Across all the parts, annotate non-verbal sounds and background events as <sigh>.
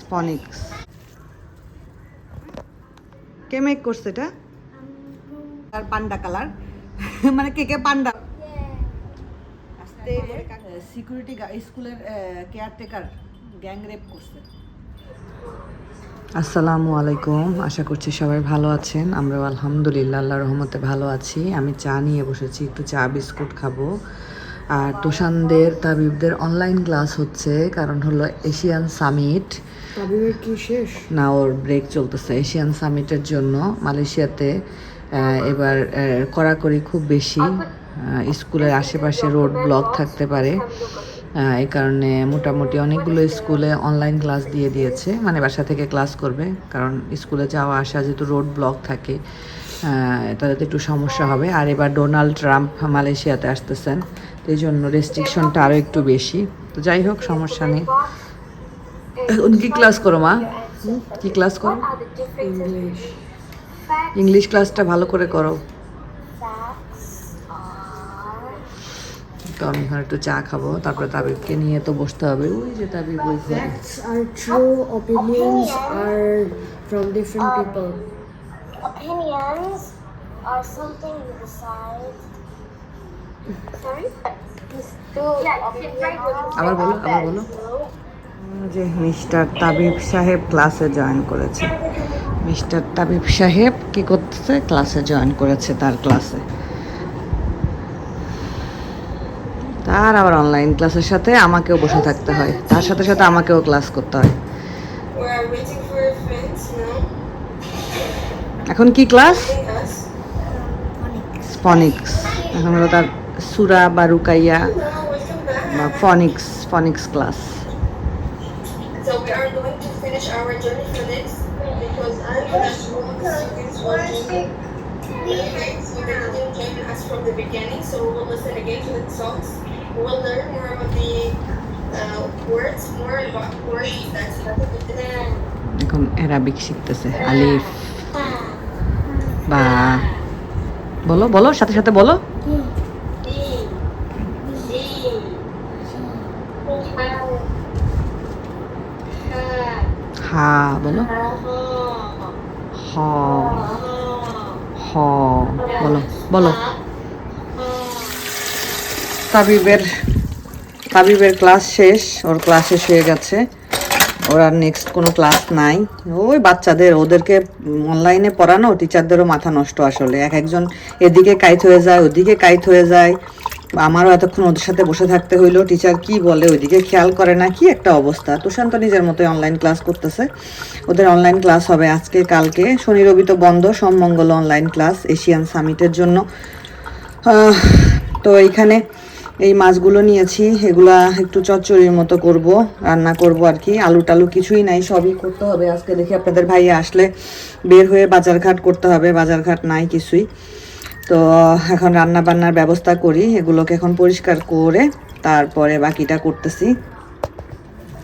স্পনিক্স কে make করছে এটা? আর পান্ডা colour <laughs> মানে কে কে পান্ডা? সিকিউরিটি স্কুলের কেয়ারটেকার গ্যাং রেপ করছে। আসসালামু আলাইকুম। আশা করছি সবাই ভালো আছেন। আমরাও আলহামদুলিল্লাহ আল্লাহ রহমতে ভালো আছি। আমি চা নিয়ে বসেছি। একটু চা বিস্কুট খাব। আর তোষানদের তাবিবদের অনলাইন ক্লাস হচ্ছে কারণ হলো এশিয়ান সামিট শেষ? না ওর ব্রেক চলতেছে। এশিয়ান সামিটের জন্য মালয়েশিয়াতে এবার কড়াকড়ি খুব বেশি। স্কুলের আশেপাশে রোড ব্লক থাকতে পারে। এই কারণে মোটামুটি অনেকগুলো স্কুলে অনলাইন ক্লাস দিয়ে দিয়েছে। মানে বাসা থেকে ক্লাস করবে কারণ স্কুলে যাওয়া আসা যেহেতু রোড ব্লক থাকে তাদের একটু সমস্যা হবে। আর এবার ডোনাল্ড ট্রাম্প মালয়েশিয়াতে আসতেছেন। এই জন্য রেস্ট্রিকশনটা আরও একটু বেশি। তো যাই হোক সমস্যা নেই। এখন কি ক্লাস করো মা? কি ক্লাস করো? ইংলিশ ইংলিশ ক্লাসটা ভালো করে করো। তো আমি এখানে একটু চা খাব তারপরে তাবিবকে নিয়ে তো বসতে হবে। ওই যে তাবিব ওই ঘরে। Facts are true, opinions are from different. Opinions are something you decide. আবার বলো আবার বলো। যে মিস্টার তাবিব সাহেব ক্লাসে জয়েন করেছে। মিস্টার তাবিব সাহেব কি করতেছে? ক্লাসে জয়েন করেছে তার ক্লাসে। তার আবার অনলাইন ক্লাসের সাথে আমাকেও বসে থাকতে হয়। তার সাথে সাথে আমাকেও ক্লাস করতে হয়. এখন কি ক্লাস. ফনিক্স এখন হলো তার সুরা বারুকাইয়া বা ফনিক্স ফনিক্স ক্লাস। এখন দেখুন অ্যারাবিক শিখতেছে আলিফ। বা বলো বলো সাথে সাথে বলো। হা বলো। হ হ, বলো বলো। তাবিবের তাবিবের ক্লাস শেষ, ওর ক্লাস শেষ হয়ে গেছে। ওর আর নেক্সট কোনো ক্লাস নাই। ওই বাচ্চাদের, ওদেরকে অনলাইনে পড়ানো টিচারদেরও মাথা নষ্ট আসলে। এক একজন এদিকে কাইত হয়ে যায়, ওদিকে কাইত হয়ে যায়। আমারও এতক্ষণ ওদের সাথে বসে থাকতে হইল। টিচার কি বলে ওইদিকে খেয়াল করে না, কি একটা অবস্থা। তুষান্ত নিজের মতোই অনলাইন ক্লাস করতেছে। ওদের অনলাইন ক্লাস হবে আজকে, কালকে। শনি, রবি তো বন্ধ, সোম, মঙ্গল অনলাইন ক্লাস এশিয়ান সামিটের জন্য। তো এইখানে এই মাছগুলো নিয়েছি, এগুলা একটু চচ্চড়ির মতো করব, রান্না করব আর কি। আলু টালু কিছুই নাই, সবই করতে হবে। আজকে দেখি আপনাদের ভাই আসলে বের হয়ে বাজারঘাট করতে হবে। বাজারঘাট নাই কিছুই। তো এখন রান্না বান্নার ব্যবস্থা করি, এগুলোকে এখন পরিষ্কার করে তারপরে বাকিটা করতেছি।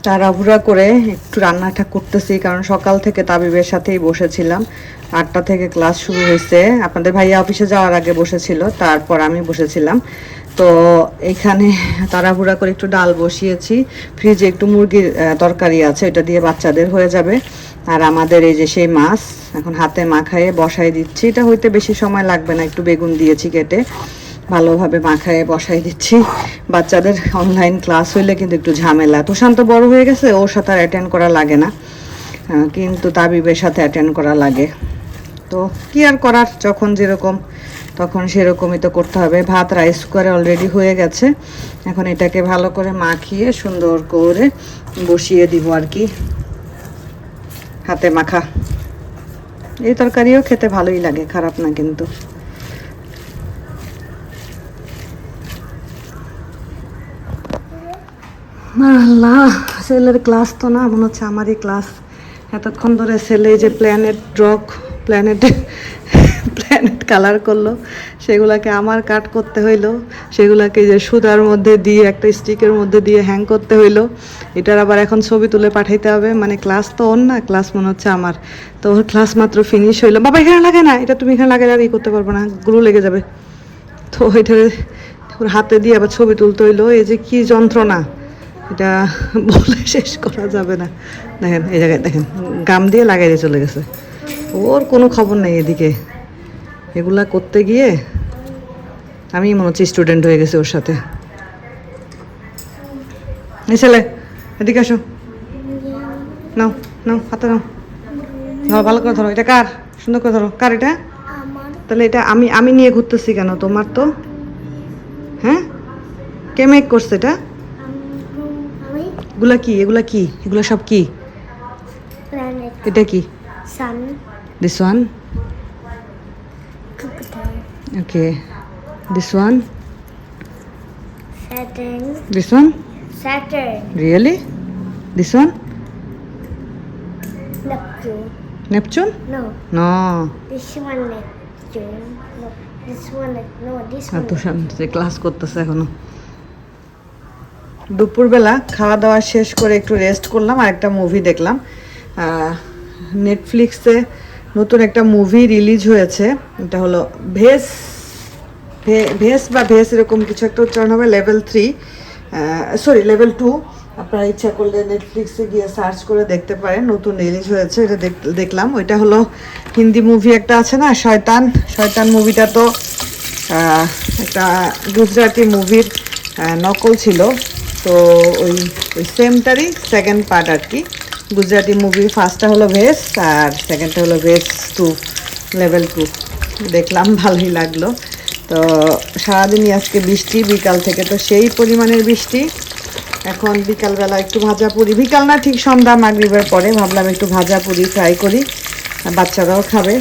তাড়াহুড়া করে একটু রান্নাটা করতেছি, কারণ সকাল থেকে তাবিবের সাথেই বসেছিলাম। আটটা থেকে ক্লাস শুরু হয়েছে। আপনাদের ভাইয়া অফিসে যাওয়ার আগে বসেছিল, তারপর আমি বসেছিলাম। তো এখানে তাড়াহুড়া করে একটু ডাল বসিয়েছি। ফ্রিজে একটু মুরগির তরকারি আছে এটা দিয়ে বাচ্চাদের হয়ে যাবে। আর আমাদের এই যে সেই মাছ, এখন হাতে মাখায়ে বসাই দিচ্ছি। এটা হইতে বেশি সময় লাগবে না, একটু বেগুন দিয়েছি কেটে। ভালোভাবে মাখায়ে বসাই দিচ্ছি। বাচ্চাদের অনলাইন ক্লাস হইলে কিন্তু একটু ঝামেলা। তুষান্ত বড় হয়ে গেছে, ওর সাথে আর অ্যাটেন্ড করা লাগে না। কিন্তু তাবিবের সাথে অ্যাটেন্ড করা লাগে। তো কি আর করার, যখন যেরকম, তখন সেরকমই তো করতে হবে। ভাত রাইস কুকারে অলরেডি হয়ে গেছে। এখন এটাকে ভালো করে মাখিয়ে সুন্দর করে বসিয়ে দিব আর কি। হাতে মাখা। এই তরকারিও খেতে ভালোই লাগে, খারাপ না কিন্তু। আল্লাহ ছেলের ক্লাস তো না, মনে হচ্ছে আমারই ক্লাস এতক্ষণ ধরে ছেলে যে প্ল্যানেট ড্রক প্ল্যানেট প্ল্যানেট কালার করল। সেগুলাকে আমার কাট করতে হইল। সেগুলাকে যে সুতার মধ্যে দিয়ে, একটা স্টিকের মধ্যে দিয়ে হ্যাং করতে হইল। এটার আবার এখন ছবি তুলে পাঠাইতে হবে। মানে ক্লাস তো ওর না ক্লাস মনে হচ্ছে আমার। তো ওর ক্লাস মাত্র ফিনিশ হইল। বাবা, এখানে লাগে না? এটা তুমি এখানে লাগে আর ই করতে পারব না। গ্লু লেগে যাবে। তো ওইটা ওর হাতে দিয়ে আবার ছবি তুলতে হইল। এই যে কি যন্ত্রণা। এটা বলে শেষ করা যাবে না। দেখেন, এই জায়গায় দেখেন, গাম দিয়ে লাগাই চলে গেছে। ওর কোনো খবর নেই এদিকে। এগুলা করতে গিয়ে আমি মনে হচ্ছে স্টুডেন্ট হয়ে গেছে ওর সাথে। এই ছেলে এদিকে আসো। নাও নাও হাতে নাও। ধরো ভালো করে ধরো। এটা কার? সুন্দর করে ধরো। কার এটা? তাহলে এটা আমি আমি নিয়ে ঘুরতেছি কেন? তোমার তো? হ্যাঁ? কে মেক করছে এটা? এগুলা কি? এগুলা কি? এগুলা সব কি? এটা কি? Sun one Jupiter okay this one Saturn this one Saturn really this one Neptune Neptune No, ন this one Neptune. No, this one. No, this one. Tushar যে ক্লাস করতেছে এখনও। দুপুরবেলা খাওয়া দাওয়া শেষ করে একটু রেস্ট করলাম আর একটা মুভি দেখলাম। নেটফ্লিক্সে নতুন একটা মুভি রিলিজ হয়েছে। এটা হলো ভেস ভেস বা ভেস এরকম কিছু একটা উচ্চারণ হবে level three sorry level two আপনারা ইচ্ছা করলে নেটফ্লিক্সে গিয়ে সার্চ করে দেখতে পারেন, নতুন রিলিজ হয়েছে, এটা দেখ- দেখলাম। ওইটা হলো হিন্দি মুভি একটা আছে না, শয়তান শয়তান মুভিটা তো একটা গুজরাটি মুভির নকল ছিল। তো ওই ওই সেমটারই সেকেন্ড পার্ট আর কি। গুজরাটি মুভি ফার্স্টটা হলো ভেস আর সেকেন্ডটা হলো ভেস টু লেভেল টু দেখলাম, ভালোই লাগল। তো সারাদিনই আজকে বৃষ্টি, বিকাল থেকে তো সেই পরিমাণের বৃষ্টি। এখন বিকালবেলা একটু ভাজা পুরি। বিকাল না, ঠিক সন্ধ্যা মাগরিবের পরে ভাবলাম একটু ভাজা পুরি ফ্রাই করি। বাচ্চারাও খাবে,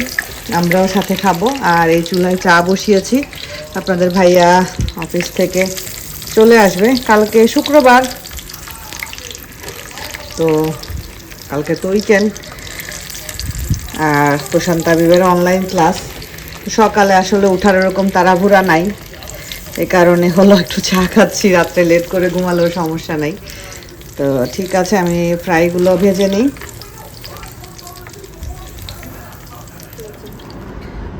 আমরাও সাথে খাব। আর এই চুলায় চা বসিয়েছি। আপনাদের ভাইয়া অফিস থেকে চলে আসবে কালকে শুক্রবার। তো কালকে তো উইকেন্ড আর প্রশান্ত আবিবের অনলাইন ক্লাস সকালে আসলে ওঠার ওরকম তাড়াহুড়া নাই। এ কারণে হলো একটু চা খাচ্ছি, রাত্রে লেট করে ঘুমালেও সমস্যা নাই। তো ঠিক আছে, আমি ফ্রাইগুলো ভেজে নিই।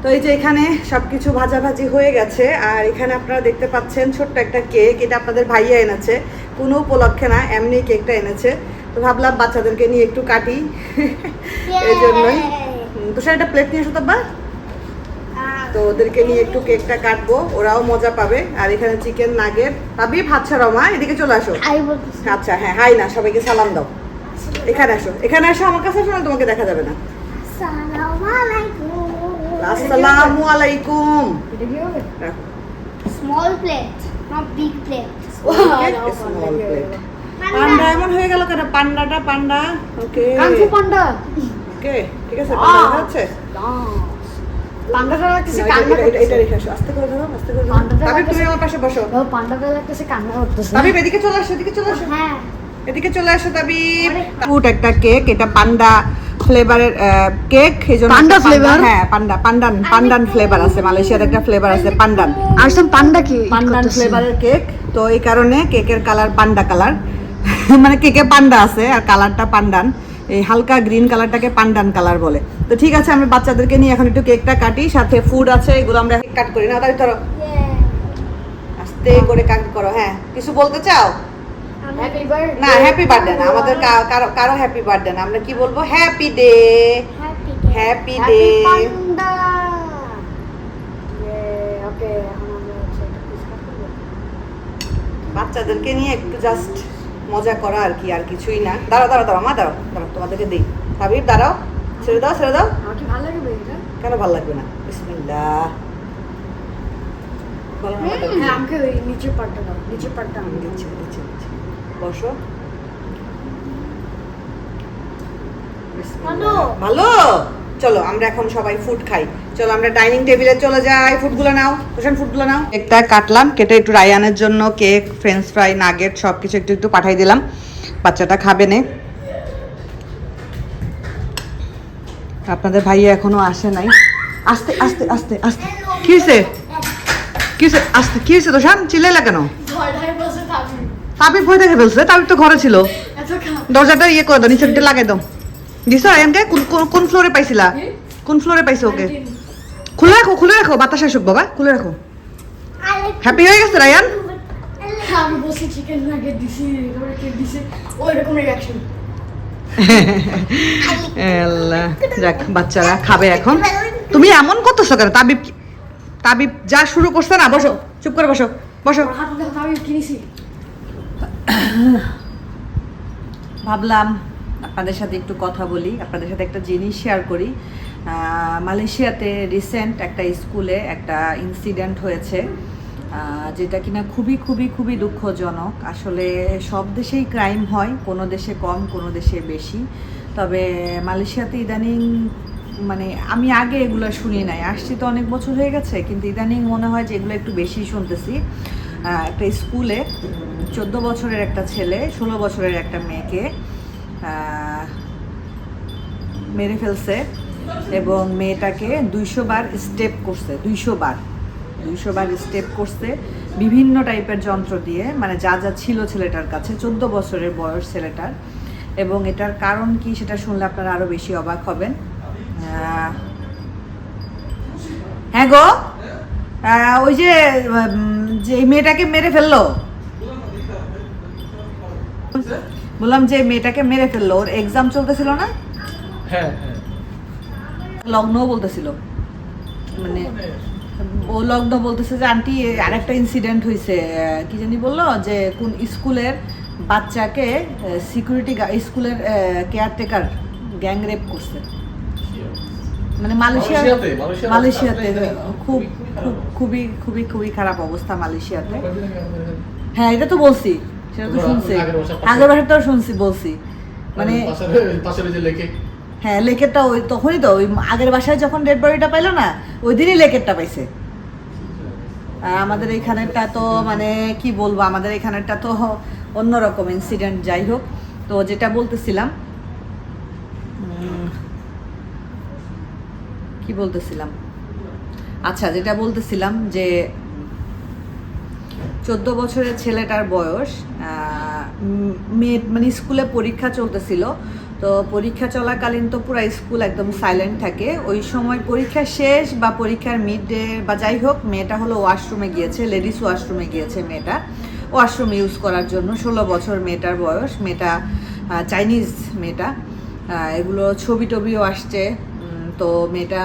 তো এই যে এখানে সব কিছু ভাজাভাজি হয়ে গেছে। আর এখানে আপনারা দেখতে পাচ্ছেন ছোট্ট একটা কেক এটা আপনাদের ভাইয়া এনেছে। কোনো উপলক্ষে না এমনি কেকটা এনেছে। তো ভাবলাম বাচ্চাদেরকে নিয়ে একটু কাটি। এই জন্যই তো তো একটা প্লেট নিয়ে এসো তো বা। তো ওদেরকে নিয়ে একটু কেকটা কাটবো ওরাও মজা পাবে। আর এখানে চিকেন নাগেট পাবি ভাত ছাড়াও মা এদিকে চলে আসো। আচ্ছা হ্যাঁ হাই না সবাইকে সালাম দাও। এখানে আসো এখানে আসো আমার কাছে আসো না তোমাকে দেখা যাবে না. আসসালামু আলাইকুম। কি হবে রাখো। Small পান্ডা এমন হয়ে গেল কেন? পান্ডাটা পান্ডা ওকে পান্ডা ওকে ঠিক আছে পান্ডা পান্ডাটা লাগতেছে কান্না এটা- রেখে আসো আস্তে করে ধরো আস্তে করে ধরো। তুমি আমার পাশে বসো। ও পান্ডাটা লাগতেছে কান্না করতেছে। এদিকে চলে আসো এদিকে চলে আসো। হ্যাঁ। এদিকে চলে আসো তাবিব ফুট একটা কেক এটা পান্ডা ফ্লেভারের কেক এই জন্য পান্ডা flavor? হ্যাঁ পান্ডা পান্ডান পান্ডান ফ্লেভার আছে মালয়েশিয়ার একটা ফ্লেভার আছে পান্ডান আর সব পান্ডা কি পান্ডান ফ্লেভারের কেক তো এই কারণে কেকের কালার পান্ডা কালার। <laughs> মানে কেকে পান্ডা আছে আর কালারটা পান্ডান। এই হালকা গ্রিন কালারটাকে পান্ডান কালার বলে। তো ঠিক আছে আমি বাচ্চাদেরকে নিয়ে এখন একটু কেকটা কাটি সাথে ফুড আছে এগুলো আমরা কাট করি। না তাই ধরো। আস্তে করে কাট করো হ্যাঁ। কিছু বলতে চাও? হ্যাপি বার্থডে না হ্যাপি বার্থডে না। আমাদের কারও কারও হ্যাপি বার্থডে না। আমরা কি বলব? Happy day happy happy day happy panda okay এখন আমরা হচ্ছে এটা piece cut করব। বাচ্চাদেরকে নিয়ে একটু জাস্ট মজা করা আর কি আর কিছুই না। দাঁড়াও দাঁড়াও দাঁড়াও মা দাঁড়াও দাঁড়াও তোমাদেরকে দিই। হাবিব দাঁড়াও ছেড়ে দাও ছেড়ে দাও। ভালো কেন ভালো লাগবে না? দাও। হ্যাঁ আমাকে ওই নিচের পার্টটা দাও নিচের পার্টটা আমি দিচ্ছি। দিচ্ছি দিচ্ছি বসো। ভালো। চলো আমরা এখন সবাই ফুড খাই। চলো আমরা ডাইনিং টেবিলে চলে যাই। ফুডগুলো নাও। প্রশান ফুডগুলো নাও। কেকটা কাটলাম কেটে একটু রায়ানের জন্য কেক ফ্রেঞ্চ ফ্রাই নাগেট সব কিছু একটু একটু পাঠাই দিলাম। বাচ্চাটা খাবে নে। আপনাদের ভাইয়া এখনও আসে নাই। আস্তে আস্তে আস্তে আস্তে। কি হয়েছে কি হয়েছে আস্তে কি হয়েছে তোষান চিল্লাইলা কেন? তাবিব ভয় দেখে ফেলছে তাবিব তো ঘরে ছিল। দরজাটা ইয়ে করে দাও নিচে লাগাই দাও। দিছো আয়ানকে কোন কোন- ফ্লোরে পাইছিলা? কোন ফ্লোরে পাইছো ওকে? খুলে রাখো খুলে রাখো বাতাস আসুক বাবা খুলে রাখো হ্যাপি হয়ে গেছে রায়ান আমি বসে চিকেন নাগেট দিছি এরকম দিছি ওই রকম রিয়াকশন আল্লাহ যাক বাচ্চারা খাবে এখন। তুমি এমন করতেছো কেন? তাবিব তাবিব যা শুরু করছে না বসো চুপ করে বসো বসো। ভাবলাম আপনাদের সাথে একটু কথা বলি, আপনাদের সাথে একটা জিনিস শেয়ার করি। মালয়েশিয়াতে রিসেন্ট একটা স্কুলে একটা ইনসিডেন্ট হয়েছে যেটা কিনা খুবই খুবই খুবই দুঃখজনক। আসলে সব দেশেই ক্রাইম হয়, কোনো দেশে কম, কোনো দেশে বেশি। তবে মালয়েশিয়াতে ইদানিং মানে আমি আগে এগুলো শুনি নাই। আসছি তো অনেক বছর হয়ে গেছে, কিন্তু ইদানিং মনে হয় যে এগুলো একটু বেশি শুনতেছি। একটা স্কুলে চোদ্দ বছরের একটা ছেলে, ষোলো বছরের একটা মেয়েকে মেরে ফেলছে এবং মেয়েটাকে দুইশো বার স্টেপ করছে, দুইশো বার দুইশো বার স্টেপ করছে। বিভিন্ন টাইপের যন্ত্র দিয়ে মানে যা যা ছিল ছেলেটার কাছে, চোদ্দ বছরের বয়স ছেলেটার। এবং এটার কারণ কি সেটা শুনলে আপনারা আরও বেশি অবাক হবেন। হ্যাঁ গো? ওই যে যে মেয়েটাকে মেরে ফেলল? বললাম যে মেয়েটাকে মেরে ফেলল ওর এক্সাম চলতেছিল না? হ্যাঁ হ্যাঁ। লগ্নও বলতেছিল। মানে ও লগ্ন বলতেছে যে আন্টি আরেকটা ইনসিডেন্ট হয়েছে কি জানি বলল যে কোন স্কুলের বাচ্চাকে সিকিউরিটি স্কুলের কেয়ারটেকার গ্যাং রেপ করছে। মানে মালয়েশিয়া মালয়েশিয়াতে? মালয়েশিয়াতে। খুব খুব খুবই খুবই খুবই খারাপ অবস্থা মালয়েশিয়াতে। হ্যাঁ এটা তো বলছি। সেটা তো শুনছি। আগের বছর তো শুনছি বলছি। মানে হ্যাঁ লেকেরটা ওই তখনই তো ওই আগের বাসায় যখন ডেড বডিটা পাইলো না ওই দিনই লেকেরটা পাইছে। আর আমাদের এইখানেরটা তো মানে কি বলব আমাদের এখানেরটা তো অন্যরকম ইনসিডেন্ট যাই হোক। তো যেটা বলতেছিলাম কি বলতেছিলাম? আচ্ছা যেটা বলতেছিলাম যে চোদ্দ বছরের ছেলেটার বয়স মেয়ে মানে স্কুলে পরীক্ষা চলতেছিল, তো পরীক্ষা চলাকালীন তো পুরো স্কুল একদম সাইলেন্ট থাকে। ওই সময় পরীক্ষা শেষ বা পরীক্ষার মিড ডে বা যাই হোক, মেয়েটা হলো ওয়াশরুমে গিয়েছে লেডিস ওয়াশরুমে গিয়েছে মেয়েটা। ওয়াশরুম ইউজ করার জন্য ষোলো বছর মেয়েটার বয়স, মেয়েটা চাইনিজ মেয়েটা। এগুলো ছবি টবিও আসছে তো মেয়েটা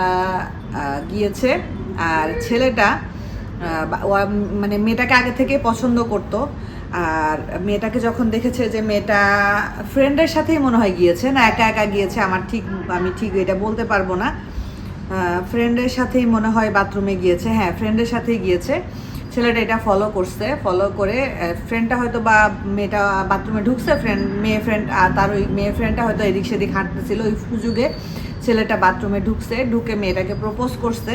গিয়েছে। আর ছেলেটা মানে মেয়েটাকে আগে থেকে পছন্দ করতো। আর মেয়েটাকে যখন দেখেছে যে মেয়েটা ফ্রেন্ডের সাথেই মনে হয় গিয়েছে, না একা একা গিয়েছে, আমার ঠিক, আমি ঠিক এটা বলতে পারব না। ফ্রেন্ডের সাথেই মনে হয় বাথরুমে গিয়েছে হ্যাঁ ফ্রেন্ডের সাথেই গিয়েছে। ছেলেটা এটা ফলো করছে ফলো করে ফ্রেন্ডটা হয়তো বা মেয়েটা বাথরুমে ঢুকছে ফ্রেন্ড মেয়ে ফ্রেন্ড আর তার ওই মেয়ে ফ্রেন্ডটা হয়তো এদিক সেদিক হাঁটতেছিল। ওই সুযোগে ছেলেটা বাথরুমে ঢুকছে, ঢুকে মেয়েটাকে প্রপোজ করছে।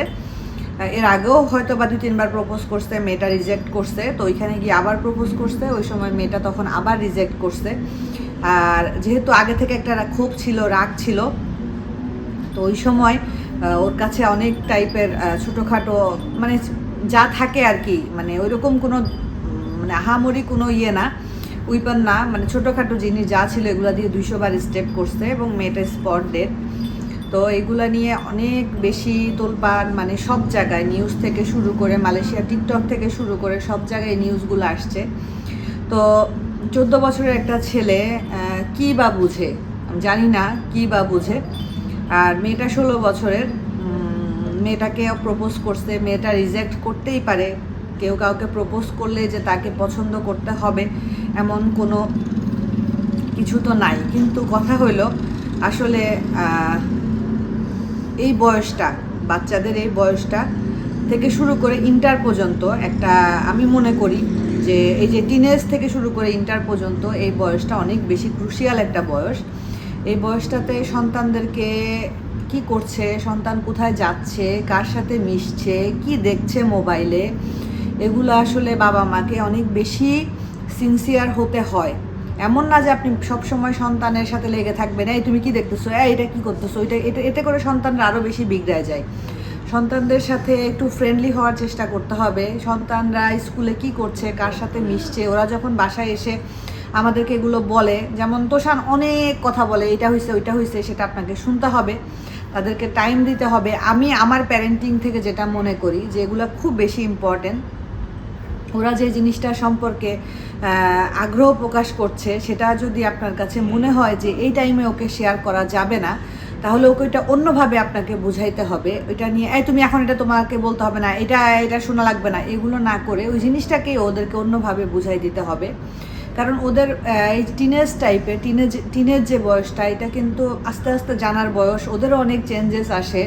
এর আগেও হয়তো বা দুই, তিনবার প্রপোজ করছে, মেয়েটা রিজেক্ট করছে, তো ওইখানে গিয়ে আবার প্রপোজ করছে, ওই সময় মেয়েটা তখন আবার রিজেক্ট করছে। আর যেহেতু আগে থেকে একটা ক্ষোভ ছিল, রাগ ছিল, তো ওই সময় ওর কাছে অনেক টাইপের ছোটোখাটো মানে যা থাকে আর কি মানে ওইরকম কোনো মানে আহামরি কোনো ইয়ে না উইপন না মানে ছোটোখাটো জিনিস যা ছিল এগুলো দিয়ে দুইশো বার স্টেপ করছে এবং মেয়েটা স্পট ডেট তো এগুলা নিয়ে অনেক বেশি তোলপাড় মানে সব জায়গায় নিউজ থেকে শুরু করে, মালয়েশিয়া টিকটক থেকে শুরু করে সব জায়গায় নিউজগুলো আসছে। তো চোদ্দ বছরের একটা ছেলে কি বা বুঝে? জানি না কি বা বুঝে। আর মেয়েটা ষোলো বছরের মেয়েটাকে প্রপোজ করছে, মেয়েটা রিজেক্ট করতেই পারে। কেউ কাউকে প্রপোজ করলে যে তাকে পছন্দ করতে হবে, এমন কোনো কিছু তো নাই। কিন্তু কথা হইল, আসলে এই বয়সটা, বাচ্চাদের এই বয়সটা থেকে শুরু করে ইন্টার পর্যন্ত একটা, আমি মনে করি যে এই যে টিনেজ থেকে শুরু করে ইন্টার পর্যন্ত এই বয়সটা অনেক বেশি ক্রুশিয়াল একটা বয়স। এই বয়সটাতে সন্তানদেরকে কি করছে, সন্তান কোথায় যাচ্ছে, কার সাথে মিশছে, কি দেখছে মোবাইলে এগুলো আসলে বাবা মাকে অনেক বেশি সিনসিয়ার হতে হয়। এমন না যে আপনি সবসময় সন্তানের সাথে লেগে থাকবেন, এই তুমি কি দেখতেছো? এই এটা কি করতেছো? এটা এটা, এতে করে সন্তানরা আরও বেশি বিগড়ায় যায়। সন্তানদের সাথে একটু ফ্রেন্ডলি হওয়ার চেষ্টা করতে হবে। সন্তানরা স্কুলে কি করছে, কার সাথে মিশছে? ওরা যখন বাসায় এসে আমাদেরকে এগুলো বলে, যেমন তোষান অনেক কথা বলে এটা হয়েছে ওইটা হয়েছে সেটা আপনাকে শুনতে হবে। তাদেরকে টাইম দিতে হবে। আমি আমার প্যারেন্টিং থেকে যেটা মনে করি, যে এগুলো খুব বেশি ইম্পর্টেন্ট ওরা যে জিনিসটা সম্পর্কে আগ্রহ প্রকাশ করছে, সেটা যদি আপনার কাছে মনে হয় যে এই টাইমে ওকে শেয়ার করা যাবে না, তাহলে ওকে এটা অন্যভাবে আপনাকে বুঝাইতে হবে। ওইটা নিয়ে, এই তুমি এখন এটা তোমাকে বলতে হবে না, এটা এটা শোনা লাগবে না। এগুলো না করে ওই জিনিসটাকে ওদেরকে অন্যভাবে বুঝাই দিতে হবে। কারণ ওদের এই টিনেজ টাইপের টিনেজ টিনেজ যে বয়সটা, এটা কিন্তু আস্তে আস্তে জানার বয়স, ওদেরও অনেক চেঞ্জেস আসে।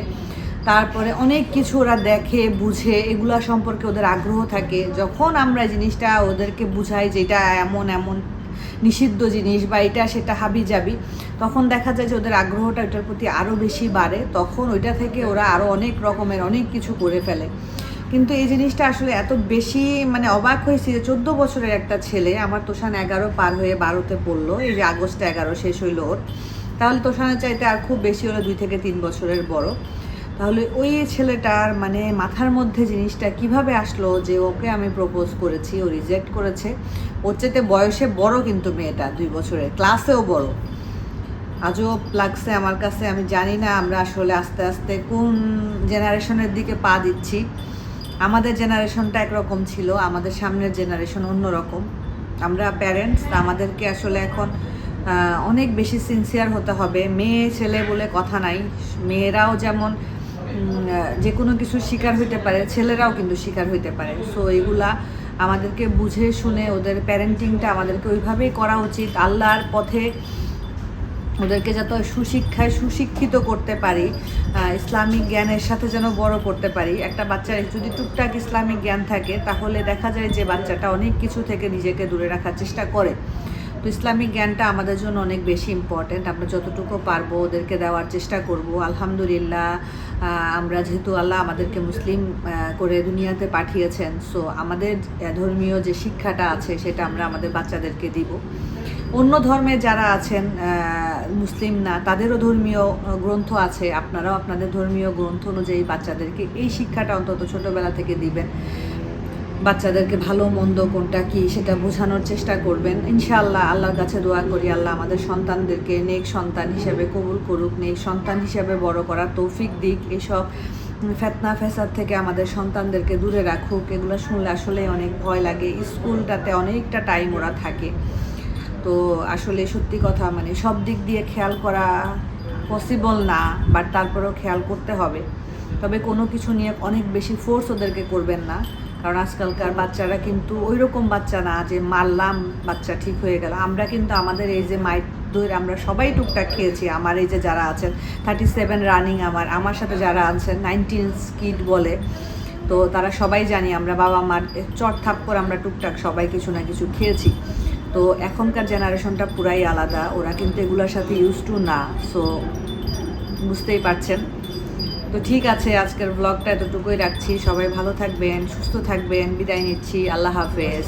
তারপরে অনেক কিছু ওরা দেখে, বুঝে, এগুলা সম্পর্কে ওদের আগ্রহ থাকে। যখন আমরা জিনিসটা ওদেরকে বুঝাই যে এটা এমন এমন নিষিদ্ধ জিনিস বা এটা সেটা হাবি যাবি তখন দেখা যায় যে ওদের আগ্রহটা ওইটার প্রতি আরও বেশি বাড়ে। তখন ওইটা থেকে ওরা আরও অনেক রকমের অনেক কিছু করে ফেলে। কিন্তু এই জিনিসটা আসলে এত বেশি মানে অবাক হয়েছি যে চোদ্দ বছরের একটা ছেলে, আমার তোষান এগারো পার হয়ে বারোতে পড়ল, এই যে আগস্ট এগারো শেষ হইল ওর। তাহলে তোষানের চাইতে আর খুব বেশি হলো দুই থেকে তিন বছরের বড়। তাহলে ওই ছেলেটার মানে মাথার মধ্যে জিনিসটা কীভাবে আসলো যে ওকে আমি প্রপোজ করেছি, ও রিজেক্ট করেছে? ওর চাইতে বয়সে বড় কিন্তু মেয়েটা, দুই বছরের। ক্লাসেও বড়। আজব লাগছে আমার কাছে, আমি জানি না আমরা আসলে আস্তে আস্তে কোন জেনারেশনের দিকে পা দিচ্ছি। আমাদের জেনারেশনটা একরকম ছিল, আমাদের সামনের জেনারেশন অন্যরকম। আমরা প্যারেন্টস আমাদেরকে আসলে এখন অনেক বেশি সিনসিয়ার হতে হবে। মেয়ে, ছেলে বলে কথা নাই। মেয়েরাও যেমন যে কোনো কিছু শিকার হইতে পারে, ছেলেরাও কিন্তু শিকার হইতে পারে। সো এগুলা আমাদেরকে বুঝে শুনে ওদের প্যারেন্টিংটা আমাদেরকে ওইভাবেই করা উচিত। আল্লাহর পথে ওদেরকে যত সুশিক্ষায় সুশিক্ষিত করতে পারি ইসলামিক জ্ঞানের সাথে যেন বড় করতে পারি। একটা বাচ্চার যদি টুকটাক ইসলামিক জ্ঞান থাকে, তাহলে দেখা যায় যে বাচ্চাটা অনেক কিছু থেকে নিজেকে দূরে রাখার চেষ্টা করে। তো ইসলামিক জ্ঞানটা আমাদের জন্য অনেক বেশি ইম্পর্ট্যান্ট আমরা যতটুকু পারব ওদেরকে দেওয়ার চেষ্টা করব। আলহামদুলিল্লাহ আমরা যেহেতু আল্লাহ আমাদেরকে মুসলিম করে দুনিয়াতে পাঠিয়েছেন সো আমাদের ধর্মীয় যে শিক্ষাটা আছে সেটা আমরা আমাদের বাচ্চাদেরকে দিব। অন্য ধর্মে যারা আছেন মুসলিম না, তাদেরও ধর্মীয় গ্রন্থ আছে, আপনারাও আপনাদের ধর্মীয় গ্রন্থ অনুযায়ী বাচ্চাদেরকে এই শিক্ষাটা অন্তত ছোটোবেলা থেকে দিবেন। বাচ্চাদেরকে ভালো মন্দ কোনটা কি সেটা বোঝানোর চেষ্টা করবেন। ইনশাআল্লাহ আল্লাহর কাছে দোয়া করি, আল্লাহ আমাদের সন্তানদেরকে নেক সন্তান হিসেবে কবুল করুক, নেক সন্তান হিসেবে বড় করার তৌফিক দিক। এসব ফেতনা, ফেসাদ থেকে আমাদের সন্তানদেরকে দূরে রাখুক। এগুলো শুনলে আসলে অনেক ভয় লাগে। স্কুলটাতে অনেকটা টাইম ওরা থাকে। তো আসলে সত্যি কথা মানে সব দিক দিয়ে খেয়াল করা পসিবল না বাট তারপরেও খেয়াল করতে হবে। তবে কোনো কিছু নিয়ে অনেক বেশি ফোর্স ওদেরকে করবেন না। কারণ আজকালকার বাচ্চারা কিন্তু ওই রকম বাচ্চা না যে মারলাম বাচ্চা ঠিক হয়ে গেল। আমরা কিন্তু আমাদের এই যে মাইট দইয়ের আমরা সবাই টুকটাক খেয়েছি। আমার এই যে যারা আছেন থার্টি সেভেন রানিং আমার আমার সাথে যারা আছেন নাইনটিন স্কিড বলে, তো তারা সবাই জানি আমরা বাবা মার চট থাপ্পর আমরা টুকটাক সবাই কিছু না কিছু খেয়েছি। তো এখনকার জেনারেশনটা পুরাই আলাদা, ওরা কিন্তু এগুলোর সাথে ইউজ টু না সো বুঝতেই পারছেন। তো ঠিক আছে, আজকের ব্লগটা এতটুকুই রাখছি। সবাই ভালো থাকবেন, সুস্থ থাকবেন। বিদায় নিচ্ছি। আল্লাহ হাফেজ।